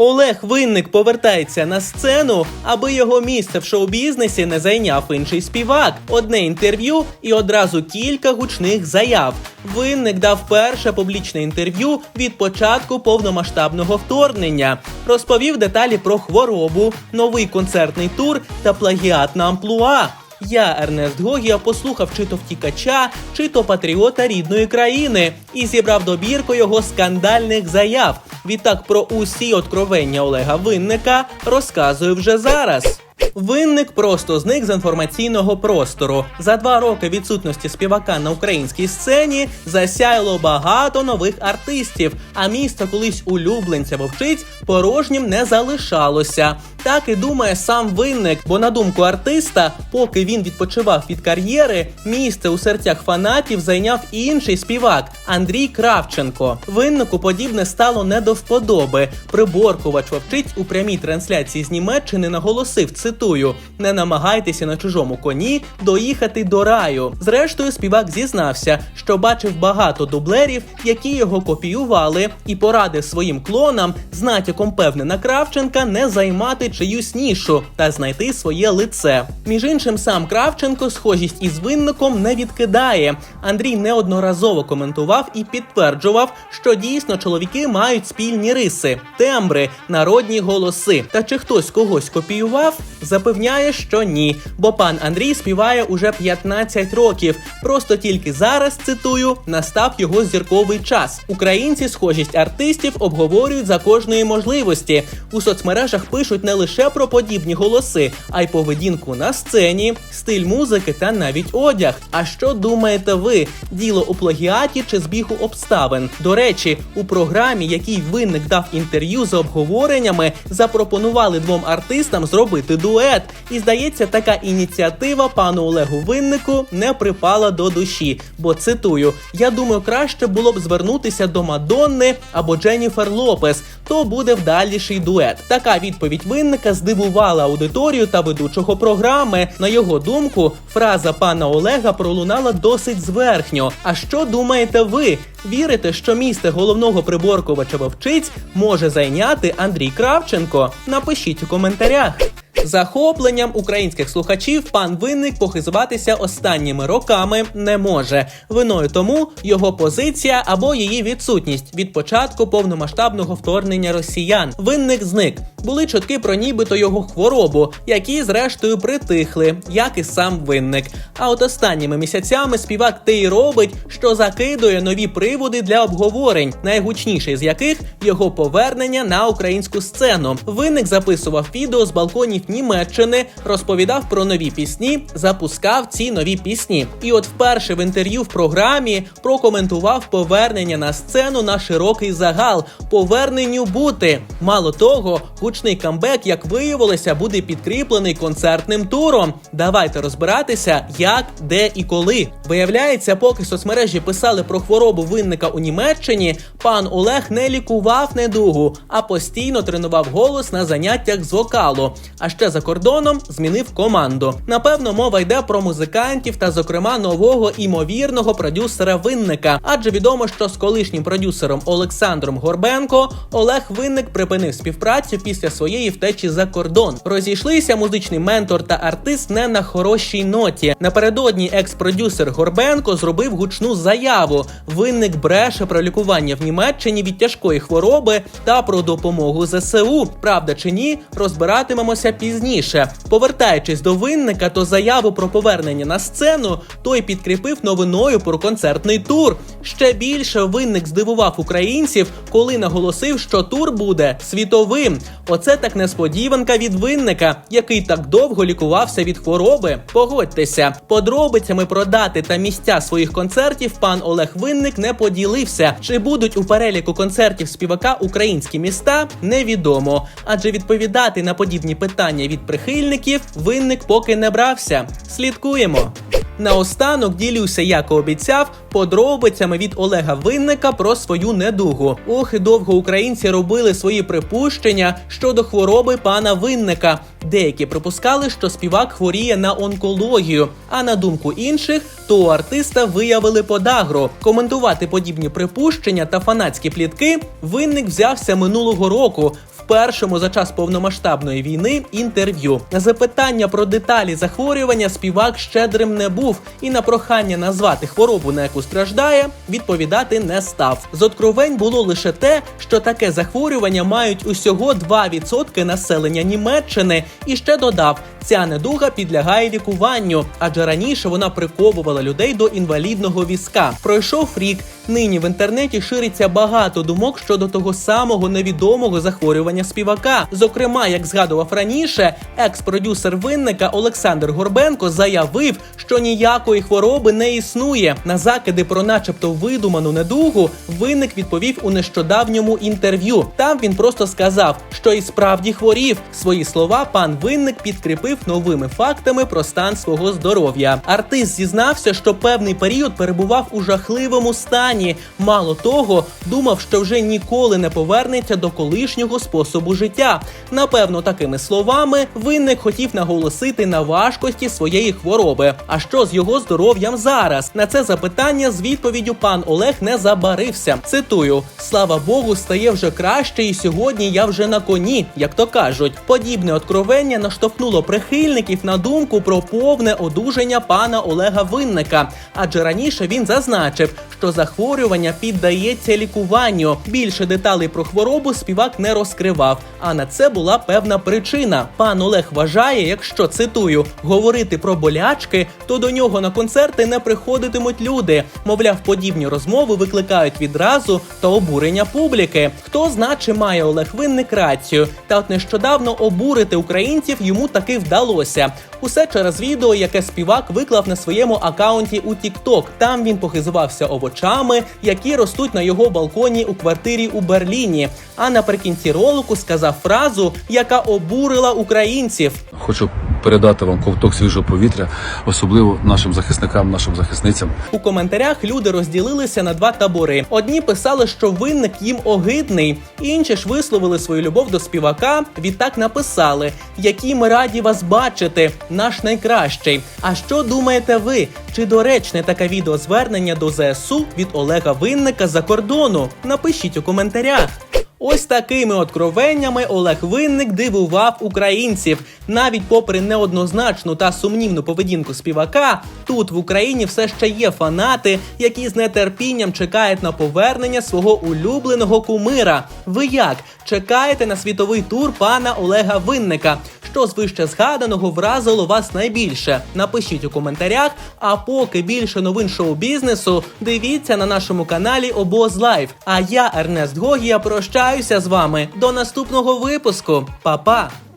Олег Винник повертається на сцену, аби його місце в шоу-бізнесі не зайняв інший співак. Одне інтерв'ю і одразу кілька гучних заяв. Винник дав перше публічне інтерв'ю від початку повномасштабного вторгнення. Розповів деталі про хворобу, новий концертний тур та плагіат на амплуа. Я, Ернест Гогія, послухав чи то втікача, чи то патріота рідної країни і зібрав добірку його скандальних заяв. Відтак про усі откровення Олега Винника розказую вже зараз. Винник просто зник з інформаційного простору. За два роки відсутності співака на українській сцені засяяло багато нових артистів. А місто колись улюбленця вовчиць порожнім не залишалося. Так і думає сам винник, бо на думку артиста, поки він відпочивав від кар'єри, місце у серцях фанатів зайняв інший співак Андрій Кравченко. Виннику подібне стало не до вподоби. Приборкувач вовчиць у прямій трансляції з Німеччини наголосив: цитую: не намагайтеся на чужому коні доїхати до раю. Зрештою, співак зізнався, що бачив багато дублерів, які його копіювали, і порадив своїм клонам з натяком певне на Кравченка не займати чиюсь нішу та знайти своє лице. Між іншим, сам Кравченко схожість із винником не відкидає. Андрій неодноразово коментував і підтверджував, що дійсно чоловіки мають спільні риси, тембри, народні голоси. Та чи хтось когось копіював? Запевняє, що ні, бо пан Андрій співає уже 15 років. Просто тільки зараз цитую настав його зірковий час. Українці схожість артистів обговорюють за кожної можливості. У соцмережах пишуть не лише про подібні голоси, а й поведінку на сцені, стиль музики та навіть одяг. А що думаєте ви? Діло у плагіаті чи збігу обставин? До речі, у програмі, який винник дав інтерв'ю за обговореннями, запропонували двом артистам зробити дует. І здається, така ініціатива пану Олегу Виннику не припала до душі. Бо цитую: я думаю, краще було б звернутися до Мадонни або Дженніфер Лопес. То буде вдаліший дует. Така відповідь винника здивувала аудиторію та ведучого програми. На його думку, фраза пана Олега пролунала досить зверхньо. А що думаєте ви? Вірите, що місце головного приборкувача вовчиць може зайняти Андрій Кравченко? Напишіть у коментарях. Захопленням українських слухачів пан винник похизуватися останніми роками не може. Виною тому його позиція або її відсутність від початку повномасштабного вторгнення росіян. Винник зник. Були чутки про нібито його хворобу, які зрештою притихли, як і сам винник. А от останніми місяцями співак те й робить, що закидує нові приводи для обговорень, найгучніший з яких його повернення на українську сцену. Винник записував відео з балконів Німеччини, розповідав про нові пісні, запускав ці нові пісні. І от вперше в інтерв'ю в програмі прокоментував повернення на сцену на широкий загал. Поверненню бути. Мало того, гучний камбек, як виявилося, буде підкріплений концертним туром. Давайте розбиратися, як, де і коли. Виявляється, поки соцмережі писали про хворобу винника у Німеччині, пан Олег не лікував недугу, а постійно тренував голос на заняттях з вокалу. А ще за кордоном змінив команду. Напевно, мова йде про музикантів та, зокрема, нового імовірного продюсера винника. Адже відомо, що з колишнім продюсером Олександром Горбенко Олег Винник припинив співпрацю після своєї втечі за кордон. Розійшлися музичний ментор та артист не на хорошій ноті. Напередодні екс-продюсер Горбенко зробив гучну заяву. Винник бреше про лікування в Німеччині від тяжкої хвороби та про допомогу ЗСУ. Правда чи ні, розбиратимемося пізніше. Повертаючись до винника, то заяву про повернення на сцену той підкріпив новиною про концертний тур. Ще більше винник здивував українців, коли наголосив, що тур буде світовим. Оце так несподіванка від винника, який так довго лікувався від хвороби. Погодьтеся, подробицями про дати та місця своїх концертів пан Олег Винник не поділився. Чи будуть у переліку концертів співака українські міста, невідомо. Адже відповідати на подібні питання від прихильників винник поки не брався. Слідкуємо. Наостанок ділюся, як і обіцяв, подробицями від Олега Винника про свою недугу. Ох, і довго українці робили свої припущення щодо хвороби пана Винника. Деякі припускали, що співак хворіє на онкологію. А на думку інших, то у артиста виявили подагру. Коментувати подібні припущення та фанатські плітки винник взявся минулого року. Першому за час повномасштабної війни інтерв'ю. На запитання про деталі захворювання співак щедрим не був і на прохання назвати хворобу, на яку страждає, відповідати не став. З откровень було лише те, що таке захворювання мають усього 2% населення Німеччини, і ще додав, ця недуга підлягає лікуванню, адже раніше вона приковувала людей до інвалідного візка. Пройшов рік. Нині в інтернеті шириться багато думок щодо того самого невідомого захворювання співака. Зокрема, як згадував раніше, екс-продюсер винника Олександр Горбенко заявив, що ніякої хвороби не існує. На закиди про, начебто, видуману недугу, винник відповів у нещодавньому інтерв'ю. Там він просто сказав, що і справді хворів. Свої слова пан винник підкріпив новими фактами про стан свого здоров'я. Артист зізнався, що певний період перебував у жахливому стані. Мало того, думав, що вже ніколи не повернеться до колишнього способу життя. Напевно, такими словами винник хотів наголосити на важкості своєї хвороби. А що з його здоров'ям зараз? На це запитання з відповіддю пан Олег не забарився. Цитую: слава Богу, стає вже краще, і сьогодні я вже на коні, як то кажуть. Подібне откровення наштовхнуло прихильників на думку про повне одужання пана Олега Винника, адже раніше він зазначив, що захворювання піддається лікуванню. Більше деталей про хворобу співак не розкривав. А на це була певна причина. Пан Олег вважає, якщо цитую, говорити про болячки, то до нього на концерти не приходитимуть люди. Мовляв, подібні розмови викликають відразу та обурення публіки. Хто зна, чи має Олег Винник рацію? Та от нещодавно обурити українців йому таки вдалося. Усе через відео, яке співак виклав на своєму акаунті у TikTok. Там він похизувався овочами, які ростуть на його балконі у квартирі у Берліні. А наприкінці ролику сказав фразу, яка обурила українців. Хочу передати вам ковток свіжого повітря, особливо нашим захисникам, нашим захисницям. У коментарях люди розділилися на два табори. Одні писали, що винник їм огидний, інші ж висловили свою любов до співака. Відтак написали, які ми раді вас бачити, наш найкращий. А що думаєте ви? Чи доречне таке відеозвернення до ЗСУ від Олега Винника за кордону? Напишіть у коментарях. Ось такими откровеннями Олег Винник дивував українців. Навіть попри неоднозначну та сумнівну поведінку співака, тут в Україні все ще є фанати, які з нетерпінням чекають на повернення свого улюбленого кумира. Ви як чекаєте на світовий тур пана Олега Винника? Що з вище згаданого вразило вас найбільше? Напишіть у коментарях. А поки більше новин шоу-бізнесу, дивіться на нашому каналі Обоз Лайв. А я, Ернест Гогія, прощаюся з вами до наступного випуску. Па-па!